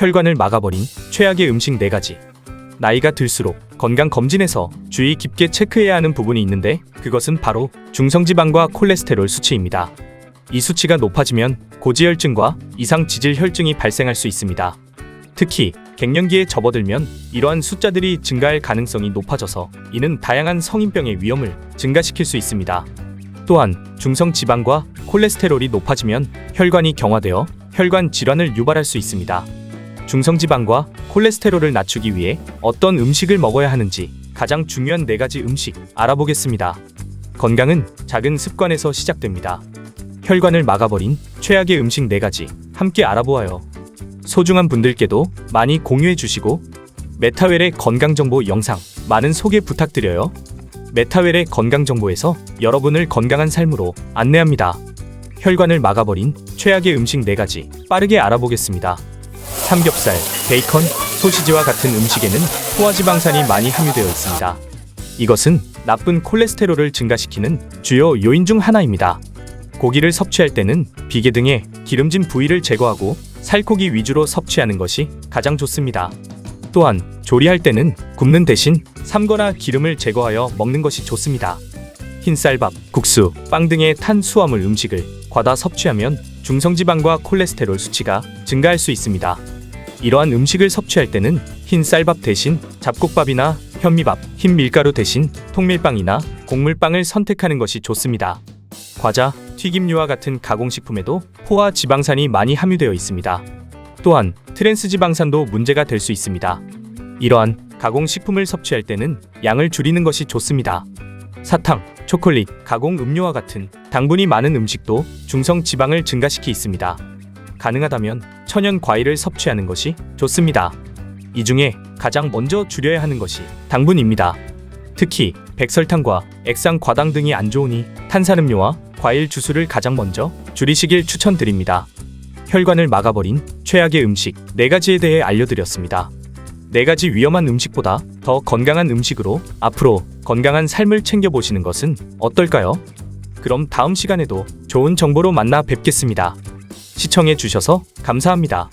혈관을 막아버린 최악의 음식 4가지. 나이가 들수록 건강 검진에서 주의 깊게 체크해야 하는 부분이 있는데 그것은 바로 중성지방과 콜레스테롤 수치입니다. 이 수치가 높아지면 고지혈증과 이상 지질 혈증이 발생할 수 있습니다. 특히 갱년기에 접어들면 이러한 숫자들이 증가할 가능성이 높아져서 이는 다양한 성인병의 위험을 증가시킬 수 있습니다. 또한 중성 지방과 콜레스테롤이 높아지면 혈관이 경화되어 혈관 질환을 유발할 수 있습니다. 중성 지방과 콜레스테롤을 낮추기 위해 어떤 음식을 먹어야 하는지 가장 중요한 네 가지 음식 알아보겠습니다. 건강은 작은 습관에서 시작됩니다. 혈관을 막아버린 최악의 음식 네 가지 함께 알아보아요. 소중한 분들께도 많이 공유해 주시고 메타웰의 건강 정보 영상 많은 소개 부탁드려요. 메타웰의 건강 정보에서 여러분을 건강한 삶으로 안내합니다. 혈관을 막아버린 최악의 음식 4가지 빠르게 알아보겠습니다. 삼겹살, 베이컨, 소시지와 같은 음식에는 포화지방산이 많이 함유되어 있습니다. 이것은 나쁜 콜레스테롤을 증가시키는 주요 요인 중 하나입니다. 고기를 섭취할 때는 비계 등의 기름진 부위를 제거하고 살코기 위주로 섭취하는 것이 가장 좋습니다. 또한 조리할 때는 굽는 대신 삶거나 기름을 제거하여 먹는 것이 좋습니다. 흰쌀밥, 국수, 빵 등의 탄수화물 음식을 과다 섭취하면 중성지방과 콜레스테롤 수치가 증가할 수 있습니다. 이러한 음식을 섭취할 때는 흰쌀밥 대신 잡곡밥이나 현미밥, 흰 밀가루 대신 통밀빵이나 곡물빵을 선택하는 것이 좋습니다. 과자, 튀김류와 같은 가공식품에도 포화 지방산이 많이 함유되어 있습니다. 또한 트랜스 지방산도 문제가 될 수 있습니다. 이러한 가공식품을 섭취할 때는 양을 줄이는 것이 좋습니다. 사탕, 초콜릿, 가공 음료와 같은 당분이 많은 음식도 중성 지방을 증가시키 있습니다. 가능하다면 천연 과일을 섭취하는 것이 좋습니다. 이 중에 가장 먼저 줄여야 하는 것이 당분입니다. 특히 백설탕과 액상 과당 등이 안 좋으니 탄산음료와 과일 주스를 가장 먼저 줄이시길 추천드립니다. 혈관을 막아버린 최악의 음식 4가지에 대해 알려드렸습니다. 4가지 위험한 음식보다 더 건강한 음식으로 앞으로 건강한 삶을 챙겨보시는 것은 어떨까요? 그럼 다음 시간에도 좋은 정보로 만나 뵙겠습니다. 시청해주셔서 감사합니다.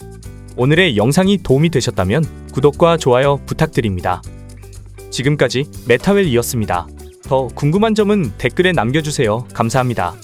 오늘의 영상이 도움이 되셨다면 구독과 좋아요 부탁드립니다. 지금까지 메타웰이었습니다. 더 궁금한 점은 댓글에 남겨주세요. 감사합니다.